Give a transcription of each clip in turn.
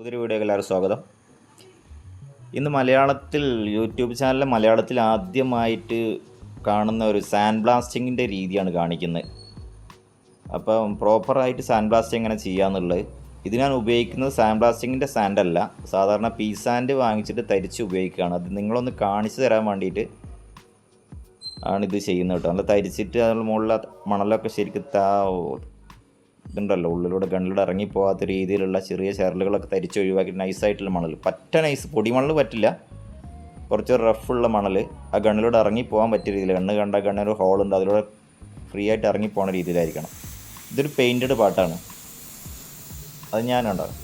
പുതിയൊരു വീഡിയോക്ക് എല്ലാവരും സ്വാഗതം. ഇന്ന് മലയാളത്തിൽ യൂട്യൂബ് ചാനലിൽ മലയാളത്തിൽ ആദ്യമായിട്ട് കാണുന്ന ഒരു സാൻഡ് ബ്ലാസ്റ്റിങ്ങിന്റെ രീതിയാണ് കാണിക്കുന്നത്. അപ്പം പ്രോപ്പറായിട്ട് സാൻഡ് ബ്ലാസ്റ്റിംഗ് എങ്ങനെ ചെയ്യാന്നുള്ളത് ഇത് ഞാൻ ഉപയോഗിക്കുന്നത് സാൻഡ് ബ്ലാസ്റ്റിങ്ങിന്റെ സാൻഡ് അല്ല സാധാരണ പീ സാൻഡ് വാങ്ങിച്ചിട്ട് തരിച്ച് ഉപയോഗിക്കുകയാണ്. അത് നിങ്ങളൊന്ന് കാണിച്ചു തരാൻ വേണ്ടിയിട്ട് ആണിത് ചെയ്യുന്നത് കേട്ടോ. നല്ല തരിച്ചിട്ട് അതിന് മുകളിലെ മണലൊക്കെ ശരിക്കും താ ഇതുണ്ടല്ലോ ഉള്ളിലൂടെ ഗണ്ണിലൂടെ ഇറങ്ങിപ്പോകാത്ത രീതിയിലുള്ള ചെറിയ ചരലുകളൊക്കെ ഒഴിവാക്കി നൈസായിട്ടുള്ള മണൽ പറ്റ നൈസ് പൊടിമണൽ പറ്റില്ല. കുറച്ച് റഫുള്ള മണൽ ആ ഗണ്ണിലൂടെ ഇറങ്ങിപ്പോകാൻ പറ്റിയ രീതിയിൽ ഗണ്ണ് കണ്ട ഗണ്ണൊരു ഹോളുണ്ട് അതിലൂടെ ഫ്രീ ആയിട്ട് ഇറങ്ങിപ്പോകുന്ന രീതിയിലായിരിക്കണം. ഇതൊരു പെയിന്റഡ് പാട്ടാണ്. അത് ഞാനുണ്ടാവും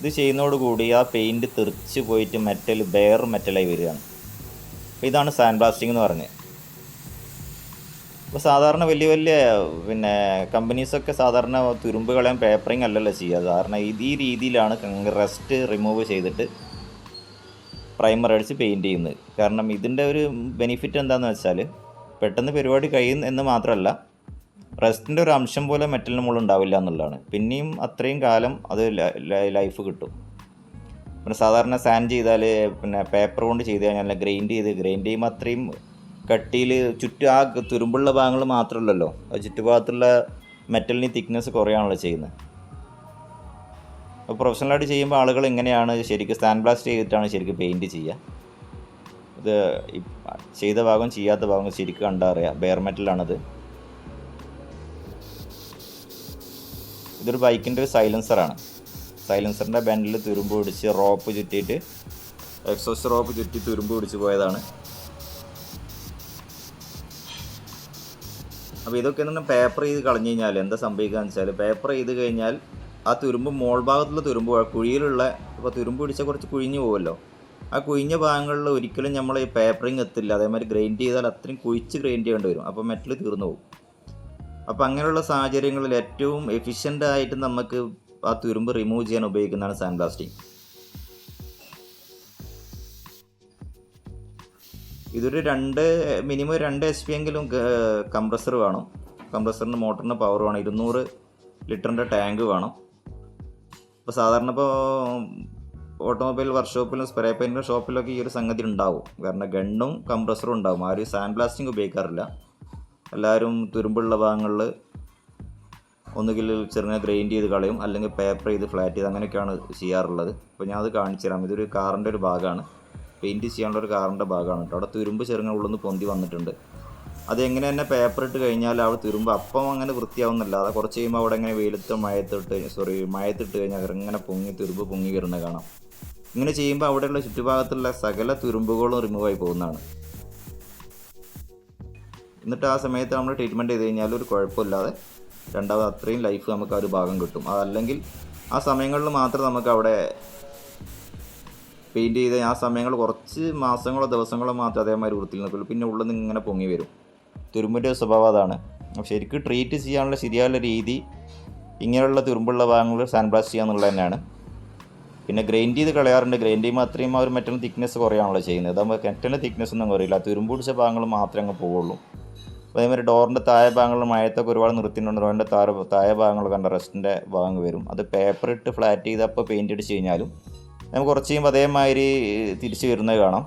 ഇത് ചെയ്യുന്നതോടുകൂടി ആ പെയിന്റ് തെറിച്ച് പോയിട്ട് മെറ്റൽ ബെയർ മെറ്റലായി വരികയാണ്. അപ്പോൾ ഇതാണ് സാൻഡ് ബ്ലാസ്റ്റിംഗ് എന്ന് പറഞ്ഞത്. ഇപ്പോൾ സാധാരണ വലിയ വലിയ പിന്നെ കമ്പനീസൊക്കെ സാധാരണ തുരുമ്പ് കളയാൻ പേപ്പറിങ് അല്ലല്ലോ ചെയ്യുക. സാധാരണ ഈ രീതിയിലാണ് റെസ്റ്റ് റിമൂവ് ചെയ്തിട്ട് പ്രൈമർ അടിച്ച് പെയിന്റ് ചെയ്യുന്നത്. കാരണം ഇതിന്റെ ഒരു ബെനിഫിറ്റ് എന്താണെന്ന് വെച്ചാൽ പെട്ടെന്ന് പരിപാടി കഴിയും എന്ന് മാത്രമല്ല റെസ്റ്റിന്റെ ഒരു അംശം പോലെ മെറ്റലിന് മുകളിൽ ഉണ്ടാവില്ല എന്നുള്ളതാണ്. പിന്നെയും അത്രയും കാലം അത് ലൈഫ് കിട്ടും. പിന്നെ സാധാരണ സാൻഡ് ചെയ്താൽ പിന്നെ പേപ്പർ കൊണ്ട് ചെയ്ത് കഴിഞ്ഞാൽ ഗ്രൈൻഡ് ചെയ്ത് ഗ്രൈൻഡ് ചെയ്യുമ്പോൾ അത്രയും കട്ടിയിൽ ചുറ്റും ആ തുരുമ്പുള്ള ഭാഗങ്ങൾ മാത്രമല്ലല്ലോ. ആ ചുറ്റുഭാഗത്തുള്ള മെറ്റലിന് തിക്നെസ് കുറയാണല്ലോ ചെയ്യുന്നത്. അപ്പോൾ പ്രൊഫഷണലായിട്ട് ചെയ്യുമ്പോൾ ആളുകൾ ഇങ്ങനെയാണ് ശരിക്കും സ്റ്റാൻഡ് ബ്ലാസ്റ്റ് ചെയ്തിട്ടാണ് ശരിക്കും പെയിന്റ് ചെയ്യുക? ഇത് ചെയ്ത ഭാഗം ചെയ്യാത്ത ഭാഗം ശരിക്കും കണ്ടറിയാം ബെയർ മെറ്റലാണത്. ഇതൊരു ബൈക്കിന്റെ ഒരു സൈലൻസറാണ്. സൈലൻസറിന്റെ ബെൻഡിൽ തുരുമ്പ് പിടിച്ച് റോപ്പ് ചുറ്റിയിട്ട് എക്സോസ് റോപ്പ് ചുറ്റി തുരുമ്പ് പിടിച്ച് പോയതാണ്. അപ്പോൾ ഇതൊക്കെ എന്ന് പറഞ്ഞാൽ പേപ്പർ ചെയ്ത് കളഞ്ഞു കഴിഞ്ഞാൽ എന്താ സംഭവിക്കുക എന്ന് വെച്ചാൽ പേപ്പർ ചെയ്ത് കഴിഞ്ഞാൽ ആ തുരുമ്പ് മോൾ ഭാഗത്തുള്ള തുരുമ്പ് കുഴിയിലുള്ള ഇപ്പോൾ തുരുമ്പ് പിടിച്ചാൽ കുറച്ച് കുഴിഞ്ഞു പോകുമല്ലോ ആ കുഴിഞ്ഞ ഭാഗങ്ങളിൽ ഒരിക്കലും നമ്മൾ ഈ പേപ്പറിങ് എത്തില്ല. അതേമാതിരി ഗ്രൈൻഡ് ചെയ്താൽ അത്രയും കുഴിച്ച് ഗ്രൈൻഡ് ചെയ്യേണ്ടി വരും. അപ്പോൾ മെറ്റൽ തീർന്നു പോകും. അപ്പോൾ അങ്ങനെയുള്ള സാഹചര്യങ്ങളിൽ ഏറ്റവും എഫിഷ്യന്റ് ആയിട്ട് നമുക്ക് ആ തുരുമ്പ് റിമൂവ് ചെയ്യാൻ ഉപയോഗിക്കുന്നതാണ് സാൻഡ് ബ്ലാസ്റ്റിംഗ് ഇതൊരു രണ്ട് മിനിമം രണ്ട് എച്ച് പി എങ്കിലും കംപ്രസർ വേണം. കംപ്രസറിന് മോട്ടറിന് പവർ വേണം. ഇരുന്നൂറ് ലിറ്ററിന്റെ ടാങ്ക് വേണം. ഇപ്പോൾ സാധാരണ ഇപ്പോൾ ഓട്ടോമൊബൈൽ വർക്ക്ഷോപ്പിലും സ്പ്രേ പെയിന്റിന്റെ ഷോപ്പിലൊക്കെ ഈ ഒരു സംഗതി ഉണ്ടാവും. കാരണം ഗണ്ണും കംപ്രസറും ഉണ്ടാവും. ആരും സാൻഡ് ബ്ലാസ്റ്റിംഗ് ഉപയോഗിക്കാറില്ല. എല്ലാവരും തുരുമ്പുള്ള ഭാഗങ്ങളിൽ ഒന്നുകിൽ ചെറുങ്ങനെ ഗ്രൈൻഡ് ചെയ്ത് കളയും അല്ലെങ്കിൽ പേപ്പർ ചെയ്ത് ഫ്ലാറ്റ് ചെയ്ത് അങ്ങനെയൊക്കെയാണ് ചെയ്യാറുള്ളത്. അപ്പോൾ ഞാൻ അത് കാണിച്ചു തരാം. ഇതൊരു കാറിന്റെ ഒരു ഭാഗമാണ്. പെയിന്റ് ചെയ്യാനുള്ള ഒരു കാറിന്റെ ഭാഗമാണ് കേട്ടോ. അവിടെ തുരുമ്പ് ചെറുങ്ങനെ ഉള്ളിൽ നിന്ന് പൊന്തി വന്നിട്ടുണ്ട്. അത് എങ്ങനെ തന്നെ പേപ്പർ ഇട്ട് കഴിഞ്ഞാൽ അവിടെ തുരുമ്പ് അപ്പം അങ്ങനെ വൃത്തിയാവുന്നില്ല. അത് കുറച്ച് കഴിയുമ്പോൾ അവിടെ ഇങ്ങനെ വെയിലത്ത് മഴത്തിട്ട് സോറി മഴത്തിട്ട് കഴിഞ്ഞാൽ ഇങ്ങനെ പൊങ്ങി തുരുമ്പ് പൊങ്ങി കയറുന്നത് കാണാം. ഇങ്ങനെ ചെയ്യുമ്പോൾ അവിടെയുള്ള ചുറ്റുഭാഗത്തുള്ള സകല തുരുമ്പുകളും റിമൂവ് ആയി പോകുന്നതാണ്. എന്നിട്ട് ആ സമയത്ത് നമ്മൾ ട്രീറ്റ്മെന്റ് ചെയ്ത് കഴിഞ്ഞാൽ ഒരു കുഴപ്പമില്ലാതെ രണ്ടാമത് അത്രയും ലൈഫ് നമുക്ക് ആ ഒരു ഭാഗം കിട്ടും. അതല്ലെങ്കിൽ ആ സമയങ്ങളിൽ മാത്രം നമുക്ക് അവിടെ പെയിന്റ് ചെയ്ത് ആ സമയങ്ങൾ കുറച്ച് മാസങ്ങളോ ദിവസങ്ങളോ മാത്രമേ അതേമാതിരി വൃത്തിയിൽ നിൽക്കുള്ളൂ പിന്നെ ഉള്ളിൽ നിന്ന് ഇങ്ങനെ പൊങ്ങി വരും. തുരുമ്പിന്റെ സ്വഭാവം അതാണ്. ശരിക്കും ട്രീറ്റ് ചെയ്യാനുള്ള ശരിയായ രീതി ഇങ്ങനെയുള്ള തുരുമ്പുള്ള ഭാഗങ്ങൾ സാൻഡ് ബ്ലാസ്റ്റ് ചെയ്യുക എന്നുള്ളത് തന്നെയാണ്. പിന്നെ ഗ്രൈൻഡ് ചെയ്ത് കളയാറുണ്ട്. ഗ്രൈൻഡ് ചെയ്യുമ്പോൾ അത്രയും ആ ഒരു തിക്നെസ് കുറയാണല്ലോ ചെയ്യുന്നത്. അതാകുമ്പോൾ മെറ്റലിന്റെ തിക്നെസ് ഒന്നും കുറയില്ല. തുരുമ്പ് പിടിച്ച ഭാഗങ്ങൾ മാത്രമേ അങ്ങ് പോവുള്ളൂ. അതേമാതിരി ഡോറിന്റെ താഴെ ഭാഗങ്ങൾ മഴത്തൊക്കെ ഒരുപാട് നിർത്തിയിട്ടുണ്ട്. ഡോറിന്റെ താഴെ താഴെ ഭാഗങ്ങൾ കണ്ട റെസ്റ്റിന്റെ ഭാഗങ്ങൾ വരും. അത് പേപ്പർ ഇട്ട് ഫ്ലാറ്റ് ചെയ്തപ്പോൾ പെയിന്റ് അടിച്ച് കഴിഞ്ഞാലും നമുക്ക് കുറച്ച് കഴിയുമ്പോൾ അതേമാതിരി തിരിച്ച് വരുന്നത് കാണാം.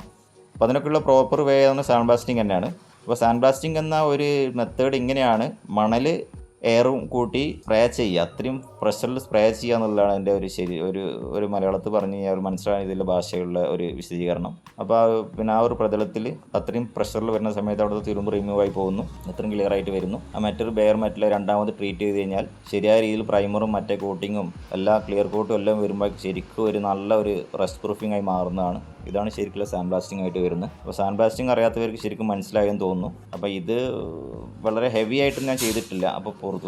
അപ്പോൾ അതിനൊക്കെയുള്ള പ്രോപ്പർ വേ ആണ് സാൻഡ് ബ്ലാസ്റ്റിംഗ് തന്നെയാണ്. അപ്പോൾ സാൻഡ് ബ്ലാസ്റ്റിംഗ് എന്ന ഒരു മെത്തേഡ് ഇങ്ങനെയാണ്. മണൽ എയറും കൂട്ടി സ്പ്രേ ചെയ്യുക. അത്രയും പ്രഷറിൽ സ്പ്രേ ചെയ്യുക എന്നുള്ളതാണ് എന്റെ ഒരു ശരി ഒരു ഒരു മലയാളത്തിൽ പറഞ്ഞു കഴിഞ്ഞാൽ ഒരു മനസ്സിലായ ഇതിലെ ഭാഷയുള്ള ഒരു വിശദീകരണം. അപ്പോൾ പിന്നെ ആ ഒരു പ്രതലത്തിൽ അത്രയും പ്രഷറിൽ വരുന്ന സമയത്ത് അവിടുത്തെ തുരുമ്പ് റിമൂവ് ആയി പോകുന്നു. അത്രയും ക്ലിയർ ആയിട്ട് വരുന്നു. ആ മറ്റൊരു ബെയർ മെറ്റൽ രണ്ടാമത് ട്രീറ്റ് ചെയ്ത് കഴിഞ്ഞാൽ ശരിയായ രീതിയിൽ പ്രൈമറും മറ്റേ കോട്ടിങ്ങും എല്ലാ ക്ലിയർ കോട്ടും എല്ലാം വരുമ്പോൾ ശരിക്കും ഒരു നല്ല ഒരു റെസ്റ്റ് പ്രൂഫിംഗ് ആയി മാറുന്നതാണ്. ഇതാണ് ശരിക്കുള്ള സാൻഡ് ബ്ലാസ്റ്റിംഗ് ആയിട്ട് വരുന്നത്. അപ്പോൾ സാൻഡ് ബ്ലാസ്റ്റിംഗ് അറിയാത്തവർക്ക് ശരിക്കും മനസ്സിലായെന്ന് തോന്നുന്നു. അപ്പോൾ ഇത് വളരെ ഹെവി ആയിട്ട് ഞാൻ ചെയ്തിട്ടില്ല. അപ്പോൾ പുറത്ത്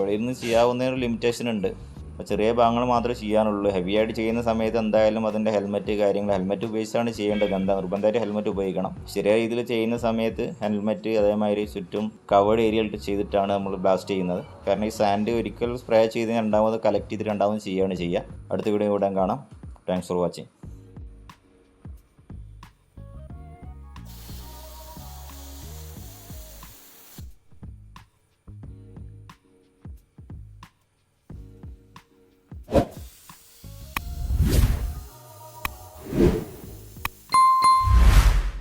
വെളിയിൽ നിന്ന് ചെയ്യാവുന്ന ഒരു ലിമിറ്റേഷൻ ഉണ്ട്. അപ്പോൾ ചെറിയ ഭാഗങ്ങൾ മാത്രമേ ചെയ്യാനുള്ളൂ. ഹെവി ആയിട്ട് ചെയ്യുന്ന സമയത്ത് എന്തായാലും അതിന്റെ ഹെൽമെറ്റ് കാര്യങ്ങൾ ഹെൽമെറ്റ് ഉപയോഗിച്ചാണ് ചെയ്യേണ്ടത്. എന്താ നിർബന്ധമായിട്ട് ഹെൽമെറ്റ് ഉപയോഗിക്കണം. ശരിയായ രീതിയിൽ ചെയ്യുന്ന സമയത്ത് ഹെൽമെറ്റ് അതേമാതിരി ചുറ്റും കവേർഡ് ഏരിയയിൽ ചെയ്തിട്ടാണ് നമ്മൾ ബ്ലാസ്റ്റ് ചെയ്യുന്നത്. കാരണം ഈ സാൻഡ് ഒരിക്കൽ സ്പ്രേ ചെയ്ത് രണ്ടാമത് കളക്ട് ചെയ്ത് രണ്ടാമത് ചെയ്യുകയാണ് ചെയ്യുക. അടുത്ത വീഡിയോ ഇവിടെ കാണാം. Thanks for watching